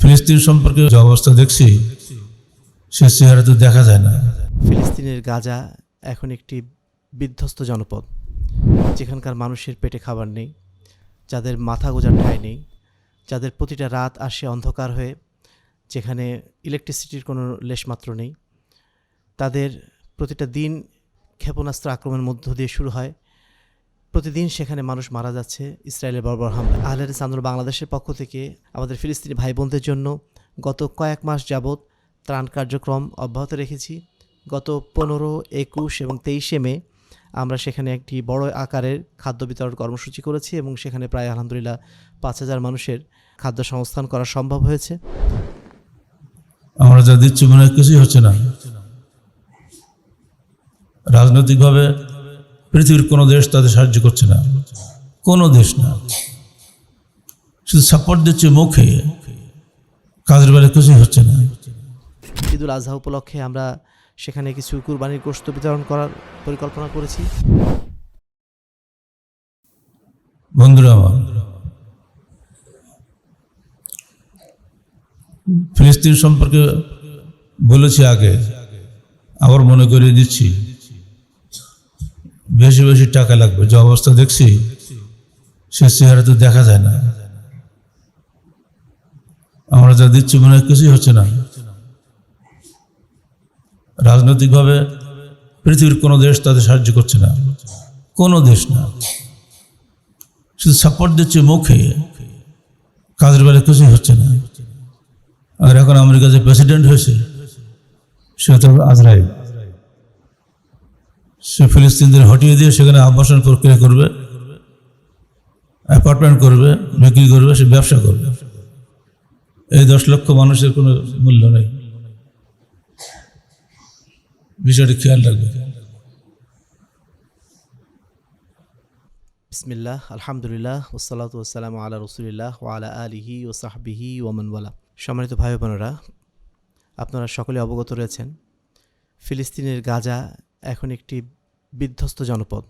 ফিলিস্তিন সম্পর্কে যে অবস্থা দেখছি, সে চেহারা তো দেখা যায় না। ফিলিস্তিনের গাজা এখন একটি বিধ্বস্ত জনপদ, যেখানকার মানুষের পেটে খাবার নেই, যাদের মাথা গোজার ঠাঁই নেই, যাদের প্রতিটা রাত আসে অন্ধকার হয়ে, যেখানে ইলেকট্রিসিটির কোনো লেশমাত্র নেই। তাদের প্রতিটা দিন ক্ষেপণাস্ত্র আক্রমণের মধ্য দিয়ে শুরু হয়। প্রতিদিন সেখানে মানুষ মারা যাচ্ছে ইসরায়েলের বর্বর হামলা আহলের আন্দোলন বাংলাদেশের পক্ষ থেকে আমাদের ফিলিস্তিনি ভাই বোনদের জন্য গত কয়েক মাস যাবৎ ত্রাণ কার্যক্রম অব্যাহত রেখেছি। গত পনেরো, একুশ এবং তেইশে মে আমরা সেখানে একটি বড় আকারের খাদ্য বিতরণ কর্মসূচি করেছি এবং সেখানে প্রায় আলহামদুলিল্লাহ পাঁচ হাজার মানুষের খাদ্য সংস্থান করা সম্ভব হয়েছে। আমরা যা দিচ্ছি মনে কিছুই হচ্ছে না। রাজনৈতিকভাবে পৃথিবীর কোনো দেশ তাদের সাহায্য করছে না। কোনো দেশ না। শুধু সাপোর্ট দিচ্ছে মুখে। কাজের বেলা কিছুই হচ্ছে না। ঈদুল আজহা উপলক্ষে আমরা সেখানে কিছু কুরবানির গোশত বিতরণ করার পরিকল্পনা করেছি। বন্ধুরা আমার ফিলিস্তিন সম্পর্কে বলেছি আগে আবার মনে করিয়ে দিচ্ছি। বেশি বেশি টাকা লাগবে। যে অবস্থা দেখছি, সে চেহারা তো দেখা যায় না। আমরা যা দিচ্ছি মনে হয় কিছুই হচ্ছে না। রাজনৈতিকভাবে পৃথিবীর কোনো দেশ তাদের সাহায্য করছে না। কোনো দেশ না। শুধু সাপোর্ট দিচ্ছে মুখে। কাজের বেলা কিছুই হচ্ছে না। আর এখন আমেরিকা যে প্রেসিডেন্ট হয়েছে, সে তো আজরাইল। সে ফিলিস্তিনদের হটিয়ে দিয়ে সেখানে আবাসন প্রক্রিয়া করবে অ্যাপার্টমেন্ট করবে, বিক্রি করবে, সে ব্যবসা করবে। এই দশ লক্ষ মানুষের কোনো মূল্য নেই। বিষয়টি খেয়াল রাখবে। বিসমিল্লাহ, আলহামদুলিল্লাহ ওসালাত ওসালাম আলা রসুলিল্লাহ ওয়ালা আলিহি ও সাহবিহি ওমনওয়ালা সম্মানিত ভাই বোনেরা আপনারা সকলে অবগত রয়েছেন, ফিলিস্তিনের গাজা এখন একটি বিধ্বস্ত জনপদ,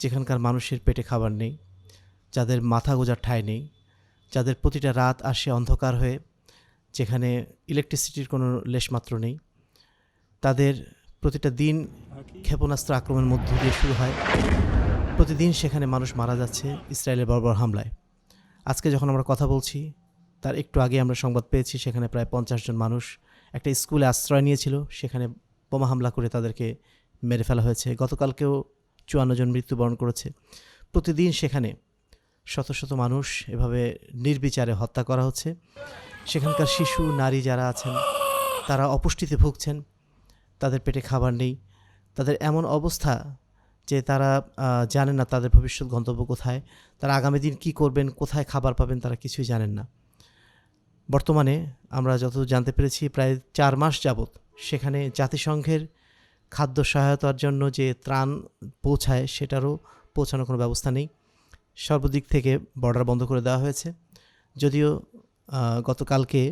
যেখানকার মানুষের পেটে খাবার নেই, যাদের মাথা গোজার ঠাঁই নেই, যাদের প্রতিটা রাত আসে অন্ধকার হয়ে, যেখানে ইলেকট্রিসিটির কোনো লেশমাত্র নেই, তাদের প্রতিটা দিন ক্ষেপণাস্ত্র আক্রমণের মধ্য দিয়ে শুরু হয়। প্রতিদিন সেখানে মানুষ মারা যাচ্ছে ইসরায়েলের বর্বর হামলায়। আজকে যখন আমরা কথা বলছি, তার একটু আগে আমরা সংবাদ পেয়েছি, সেখানে প্রায় পঞ্চাশ জন মানুষ একটা স্কুলে আশ্রয় নিয়েছিল, সেখানে বোমা হামলা করে তাদেরকে মেরে ফেলা হয়েছে। গতকালকেও চুয়ান্ন জন মৃত্যুবরণ করেছে। প্রতিদিন সেখানে শত শত মানুষ এভাবে নির্বিচারে হত্যা করা হচ্ছে। সেখানকার শিশু, নারী যারা আছেন, তারা অপুষ্টিতে ভুগছেন। তাদের পেটে খাবার নেই। তাদের এমন অবস্থা যে তারা জানেন না তাদের ভবিষ্যৎ গন্তব্য কোথায়। তারা আগামী দিন কী করবেন, কোথায় খাবার পাবেন তারা কিছুই জানেন না। বর্তমানে আমরা যত জানতে পেরেছি, প্রায় চার মাস যাবৎ সেখানে জাতিসংঘের খাদ্য সহায়তার জন্য যে ত্রাণ পৌঁছায় সেটারও পৌঁছানোর কোনো ব্যবস্থা নেই। সর্বদিক থেকে বর্ডার বন্ধ করে দেওয়া হয়েছে। যদিও গতকালকে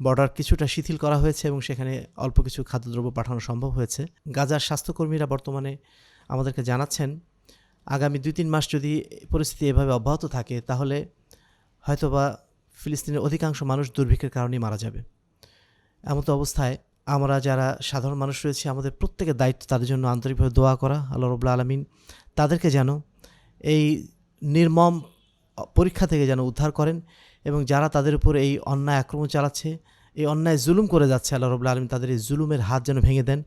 বর্ডার কিছুটা শিথিল করা হয়েছে এবং সেখানে অল্প কিছু খাদ্যদ্রব্য পাঠানো সম্ভব হয়েছে। গাজার স্বাস্থ্যকর্মীরা বর্তমানে আমাদেরকে জানাচ্ছেন, আগামী দুই তিন মাস যদি পরিস্থিতি এভাবে অব্যাহত থাকে, তাহলে হয়তোবা ফিলিস্তিনের অধিকাংশ মানুষ দুর্ভিক্ষের কারণেই মারা যাবে। এমতো অবস্থায় আমরা যারা সাধারণ মানুষ রয়েছে, আমাদের প্রত্যেকের দায়িত্ব তাদের জন্য আন্তরিকভাবে দোয়া করা, আল্লাহ রবুল্লা আলমিন তাদেরকে যেন এই নির্মম পরীক্ষা থেকে যেন উদ্ধার করেন এবং যারা তাদের উপর এই অন্যায় আক্রমণ চালাচ্ছে, এই অন্যায় জুলুম করে যাচ্ছে, আল্লাহ রবুল্লা আলমিন তাদের এই জুলুমের হাত যেন ভেঙে দেন।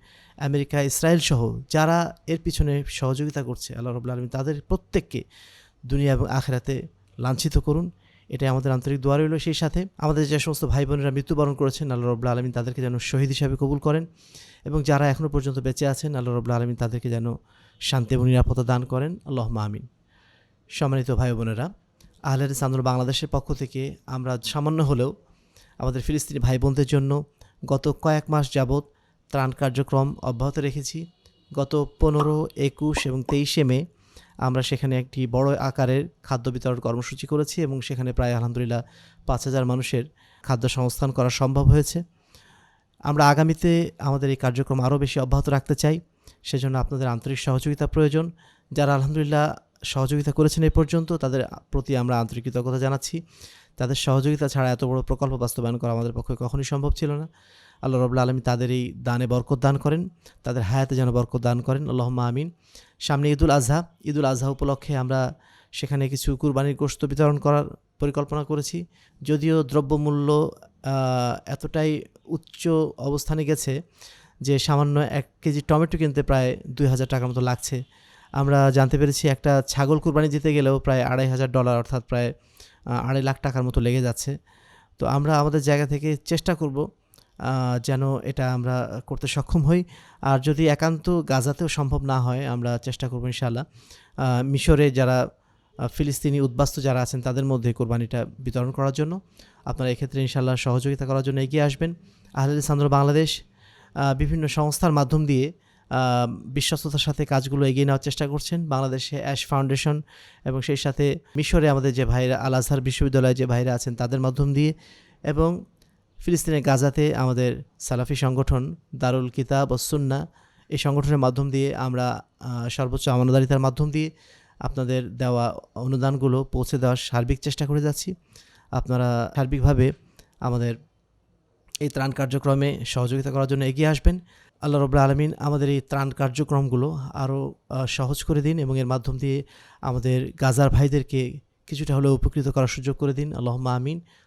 আমেরিকা, ইসরায়েল সহ যারা এর পিছনে সহযোগিতা করছে, আল্লাহ রবুল্লা আলমিন তাদের প্রত্যেককে দুনিয়া এবং আখেরাতে লাঞ্ছিত করুন। এটাই আমাদের আন্তরিক দোয়া রইল সেই সাথে। আমাদের যে সমস্ত ভাই বোনেরা মৃত্যুবরণ করেছেন, আল্লাহ রবুল্লা আলমিন তাদেরকে যেন শহীদ হিসাবে কবুল করেন এবং যারা এখনও পর্যন্ত বেঁচে আছেন, আল্লাহ রবুল্লা আলমিন তাদেরকে যেন শান্তি এবং নিরাপত্তা দান করেন। আল্লাহ আমিন। সম্মানিত ভাই বোনেরা আহলের আন্দোলন বাংলাদেশের পক্ষ থেকে আমরা সামান্য হলেও আমাদের ফিলিস্তিনি ভাই বোনদের জন্য গত কয়েক মাস যাবৎ ত্রাণ কার্যক্রম অব্যাহত রেখেছি। গত পনেরো, একুশ এবং তেইশে মে আমরা সেখানে একটি বড় আকারের খাদ্য বিতরণ কর্মসূচি করেছি এবং সেখানে প্রায় আলহামদুলিল্লাহ পাঁচ হাজার মানুষের খাদ্য সংস্থান করা সম্ভব হয়েছে। আমরা আগামীতে আমাদের এই কার্যক্রম আরও বেশি অব্যাহত রাখতে চাই, সেজন্য আপনাদের আন্তরিক সহযোগিতা প্রয়োজন। যারা আলহামদুলিল্লাহ সহযোগিতা করেছেন এ পর্যন্ত, তাদের প্রতি আমরা আন্তরিক কৃতজ্ঞতা জানাচ্ছি। তাদের সহযোগিতা ছাড়া এত বড় প্রকল্প বাস্তবায়ন করা আমাদের পক্ষে কখনোই সম্ভব ছিল না। আল্লাহ রবুল্লা আলমী তাদের এই দানে বরকত দান করেন, তাদের হায়াতে যেন বরকত দান করেন। আল্লাহ আমিন। সামনে ঈদুল আজহা। ঈদুল আজহা উপলক্ষে আমরা সেখানে কিছু কুরবানির গোস্ত বিতরণ করার পরিকল্পনা করেছি। যদিও দ্রব্যমূল্য এতটাই উচ্চ অবস্থানে গেছে যে সামান্য এক কেজি টমেটো কিনতে প্রায় দুই হাজার টাকার মতো লাগছে। আমরা জানতে পেরেছি একটা ছাগল কুরবানি দিতে গেলেও প্রায় আড়াই হাজার ডলার অর্থাৎ প্রায় আড়াই লাখ টাকার মতো লেগে যাচ্ছে। তো আমরা আমাদের জায়গা থেকে চেষ্টা করব যেন এটা আমরা করতে সক্ষম হই। আর যদি একান্ত গাজাতেও সম্ভব না হয়, আমরা চেষ্টা করব ইনশাল্লাহ মিশরে যারা ফিলিস্তিনি উদ্বাস্তু যারা আছেন, তাদের মধ্যে কোরবানিটা বিতরণ করার জন্য। আপনারা এক্ষেত্রে ইনশাল্লাহ সহযোগিতা করার জন্য এগিয়ে আসবেন। আহলে সান্দ্র বাংলাদেশ বিভিন্ন সংস্থার মাধ্যম দিয়ে বিশ্বস্ততার সাথে কাজগুলো এগিয়ে নেওয়ার চেষ্টা করছেন। বাংলাদেশে অ্যাশ ফাউন্ডেশন এবং সেই সাথে মিশরে আমাদের যে ভাইরা আল আজহার বিশ্ববিদ্যালয়ে যে ভাইরা আছেন, তাদের মাধ্যম দিয়ে। এবং ফিলিস্তিনের গাজাতে আমাদের সালাফি সংগঠন, দারুল কিতাব ও সুন্না এই সংগঠনের মাধ্যম দিয়ে আমরা সর্বোচ্চ আমানদারিতার মাধ্যম দিয়ে আপনাদের দেওয়া অনুদানগুলো পৌঁছে দেওয়ার সার্বিক চেষ্টা করে যাচ্ছি। আপনারা সার্বিকভাবে আমাদের এই ত্রাণ কার্যক্রমে সহযোগিতা করার জন্য এগিয়ে আসবেন। আল্লাহ রবুল্লা আলমিন আমাদের এই ত্রাণ কার্যক্রমগুলো আরও সহজ করে দিন এবং এর মাধ্যম দিয়ে আমাদের গাজার ভাইদেরকে কিছুটা হলেও উপকৃত করার সুযোগ করে দিন। আল্লাহ আমিন।